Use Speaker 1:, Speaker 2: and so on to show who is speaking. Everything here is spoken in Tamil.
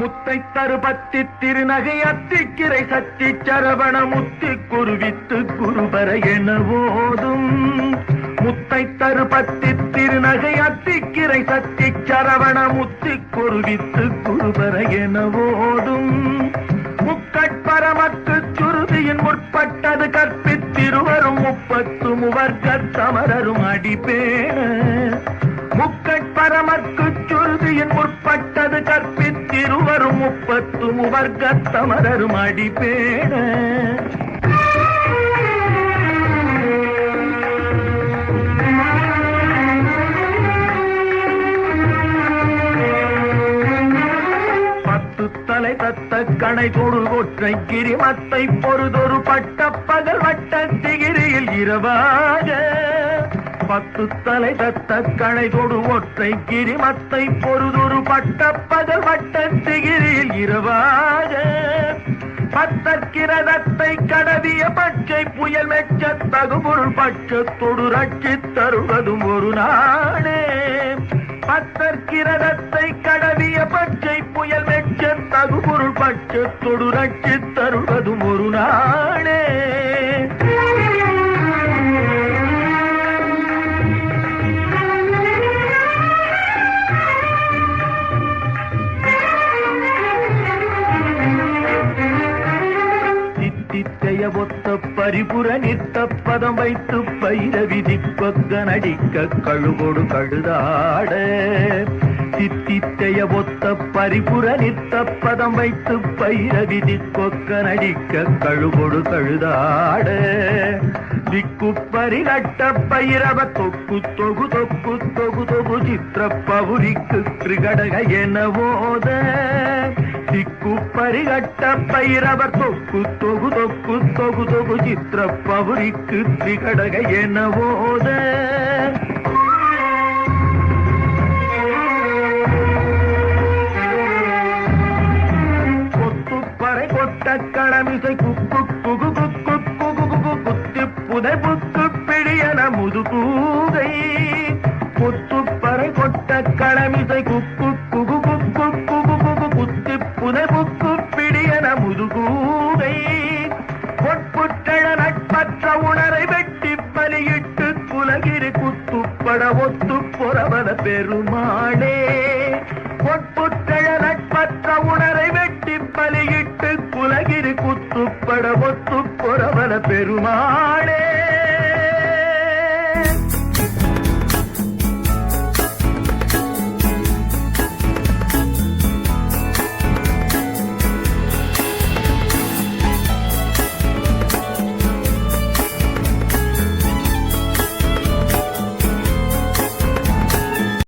Speaker 1: முத்தை தருபத்தி திருநகை அத்திக்கிரை சத்தி சரவண முத்தி குருவித்து குருபர என ஓதும் முத்தை தருபத்தி திருநகை அத்திக்கிரை சத்தி சரவண முத்தி குருவித்து குருபர என ஓதும் முக்கட்பரமக்கு சுருதியின் முற்பட்டது கற்பித்திருவரும் முப்பத்து முவர்க்க சமரரும் அடிப்பேன. முக்கட்பரமக்கு சுருதியின் முற்பட்டது கற்பித்திருவரும் முப்பத்து முவர்க்கத்தமரரும் சமரரும் தலை தத்த கணை தொடு கொற்றை கிரிமத்தை பொறுதொரு பட்ட பகல் வட்ட திகிரியில் இரவாக. பத்து தலை தத்த கணை தொடு ஒற்றை கிரிமத்தை பொறுதொரு பட்ட பகல் வட்ட திகிரியில் இரவாக. பத்தற்கிரதத்தை கடவிய பச்சை புயல் மெச்ச தகுபொருள் பட்சத்தொடு ரட்சி தருவதும் ஒரு நாளே. பத்தற்கிரதத்தை கடவிய பச்சை புயல் மெச்ச தகுபொருள் பட்சத்தொடு ரட்சி தருவதும் ஒரு நாளே. ஒத்த பரிபுர நித்த பதம் வைத்து பயிர விதி கொக்க நடிக்க கழுகொடு கழுதாட. சித்தித்தைய ஒத்த பரிபுர நித்த பதம் வைத்து பயிர விதி கொக்க நடிக்க கழுகொடு கழுதாட. திக்கு பரிகட்ட பயிரவ தொக்கு தொகு தொக்கு தொகு தொகு சித்திர பவுரிக்கு கிருகடக என ஓத. பரிகட்ட பைரவர் தொக்கு தொகு தொக்கு தொகு தொகு சித்திர பவுரிக்கு திகடக என கொத்துப்பறை கொட்ட கடமிசை குக்கு குகு குக்கு குகு குகு குத்தி புதை புக்கு பிடியன முதுகூகை கொத்துப்பறை கொட்ட கடமிசை குக்கு குகு குக்கு குகு குகு குத்தி புதை புக்கு நட்பற்ற உணரை வெட்டி பலியிட்டு குலகிரி குத்துப்பட ஒத்து புறவன பெருமாளே. பொற்புற்றழ உணரை வெட்டி பலியிட்டு குலகிரி குத்துப்பட ஒத்து புறவன பெருமாளே.